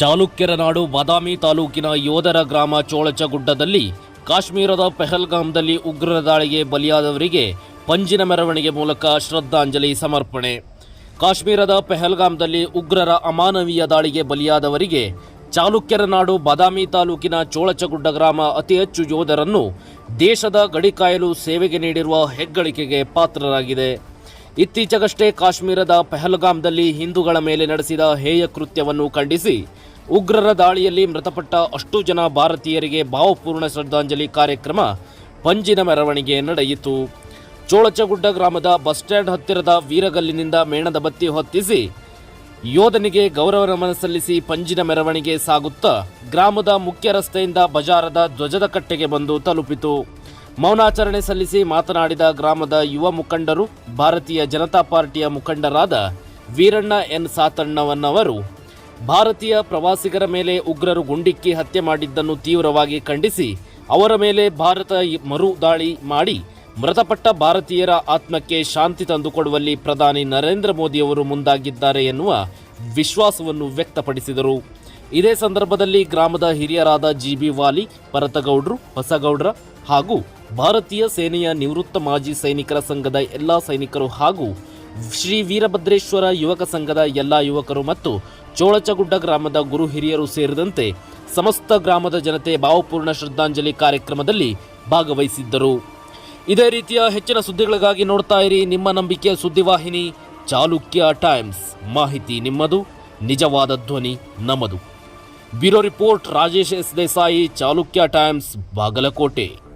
ಚಾಲುಕ್ಯರ ನಾಡು ಬಾದಾಮಿ ತಾಲೂಕಿನ ಯೋಧರ ಗ್ರಾಮ ಚೋಳಚಗುಡ್ಡದಲ್ಲಿ ಕಾಶ್ಮೀರದ ಪೆಹಲ್ಗಾಮ್ದಲ್ಲಿ ಉಗ್ರರ ದಾಳಿಗೆ ಬಲಿಯಾದವರಿಗೆ ಪಂಜಿನ ಮೆರವಣಿಗೆ ಮೂಲಕ ಶ್ರದ್ಧಾಂಜಲಿ ಸಮರ್ಪಣೆ. ಕಾಶ್ಮೀರದ ಪೆಹಲ್ಗಾಮ್ದಲ್ಲಿ ಉಗ್ರರ ಅಮಾನವೀಯ ದಾಳಿಗೆ ಬಲಿಯಾದವರಿಗೆ ಚಾಲುಕ್ಯರ ನಾಡು ಬಾದಾಮಿ ತಾಲೂಕಿನ ಚೋಳಚಗುಡ್ಡ ಗ್ರಾಮ ಅತಿ ಹೆಚ್ಚು ಯೋಧರನ್ನು ದೇಶದ ಗಡಿಕಾಯಲು ಸೇವೆಗೆ ನೀಡಿರುವ ಹೆಗ್ಗಳಿಕೆಗೆ ಪಾತ್ರರಾಗಿದೆ. ಇತ್ತೀಚೆಗಷ್ಟೇ ಕಾಶ್ಮೀರದ ಪೆಹಲ್ಗಾಮ್ದಲ್ಲಿ ಹಿಂದೂಗಳ ಮೇಲೆ ನಡೆಸಿದ ಹೇಯ ಕೃತ್ಯವನ್ನು ಖಂಡಿಸಿ, ಉಗ್ರರ ದಾಳಿಯಲ್ಲಿ ಮೃತಪಟ್ಟ ಅಷ್ಟು ಜನ ಭಾರತೀಯರಿಗೆ ಭಾವಪೂರ್ಣ ಶ್ರದ್ಧಾಂಜಲಿ ಕಾರ್ಯಕ್ರಮ ಪಂಜಿನ ಮೆರವಣಿಗೆ ನಡೆಯಿತು. ಚೋಳಚಗುಡ್ಡ ಗ್ರಾಮದ ಬಸ್ ಸ್ಟ್ಯಾಂಡ್ ಹತ್ತಿರದ ವೀರಗಲ್ಲಿನಿಂದ ಮೇಣದ ಬತ್ತಿ ಹೊತ್ತಿಸಿ, ಯೋಧನಿಗೆ ಗೌರವ ನಮನ ಸಲ್ಲಿಸಿ ಪಂಜಿನ ಮೆರವಣಿಗೆ ಸಾಗುತ್ತಾ, ಗ್ರಾಮದ ಮುಖ್ಯ ರಸ್ತೆಯಿಂದ ಬಜಾರದ ಧ್ವಜದ ಕಟ್ಟೆಗೆ ಬಂದು ತಲುಪಿತು. ಮೌನಾಚರಣೆ ಸಲ್ಲಿಸಿ ಮಾತನಾಡಿದ ಗ್ರಾಮದ ಯುವ ಮುಖಂಡರು, ಭಾರತೀಯ ಜನತಾ ಪಾರ್ಟಿಯ ಮುಖಂಡರಾದ ವೀರಣ್ಣ ಎನ್ ಸಾತಣ್ಣವನ್ನವರು ಭಾರತೀಯ ಪ್ರವಾಸಿಗರ ಮೇಲೆ ಉಗ್ರರು ಗುಂಡಿಕ್ಕಿ ಹತ್ಯೆ ಮಾಡಿದ್ದನ್ನು ತೀವ್ರವಾಗಿ ಖಂಡಿಸಿ, ಅವರ ಮೇಲೆ ಭಾರತ ಮರು ದಾಳಿ ಮಾಡಿ, ಮೃತಪಟ್ಟ ಭಾರತೀಯರ ಆತ್ಮಕ್ಕೆ ಶಾಂತಿ ತಂದುಕೊಡುವಲ್ಲಿ ಪ್ರಧಾನಿ ನರೇಂದ್ರ ಮೋದಿಯವರು ಮುಂದಾಗಿದ್ದಾರೆ ಎನ್ನುವ ವಿಶ್ವಾಸವನ್ನು ವ್ಯಕ್ತಪಡಿಸಿದರು. ಇದೇ ಸಂದರ್ಭದಲ್ಲಿ ಗ್ರಾಮದ ಹಿರಿಯರಾದ ಜಿ ಬಿ ವಾಲಿ, ಭರತಗೌಡ್ರು ಹೊಸಗೌಡ್ರ ಹಾಗೂ ಭಾರತೀಯ ಸೇನೆಯ ನಿವೃತ್ತ ಮಾಜಿ ಸೈನಿಕರ ಸಂಘದ ಎಲ್ಲ ಸೈನಿಕರು ಹಾಗೂ ಶ್ರೀ ವೀರಭದ್ರೇಶ್ವರ ಯುವಕ ಸಂಘದ ಎಲ್ಲ ಯುವಕರು ಮತ್ತು ಚೋಳಚಗುಡ್ಡ ಗ್ರಾಮದ ಗುರು ಹಿರಿಯರು ಸೇರಿದಂತೆ ಸಮಸ್ತ ಗ್ರಾಮದ ಜನತೆ ಭಾವಪೂರ್ಣ ಶ್ರದ್ಧಾಂಜಲಿ ಕಾರ್ಯಕ್ರಮದಲ್ಲಿ ಭಾಗವಹಿಸಿದ್ದರು. ಇದೇ ರೀತಿಯ ಹೆಚ್ಚಿನ ಸುದ್ದಿಗಳಿಗಾಗಿ ನೋಡ್ತಾ ಇರಿ ನಿಮ್ಮ ನಂಬಿಕೆಯ ಸುದ್ದಿವಾಹಿನಿ ಚಾಲುಕ್ಯ ಟೈಮ್ಸ್. ಮಾಹಿತಿ ನಿಮ್ಮದು, ನಿಜವಾದ ಧ್ವನಿ ನಮ್ಮದು bureau report Rajesh S Desai, Chalukya Times, Bagalkote.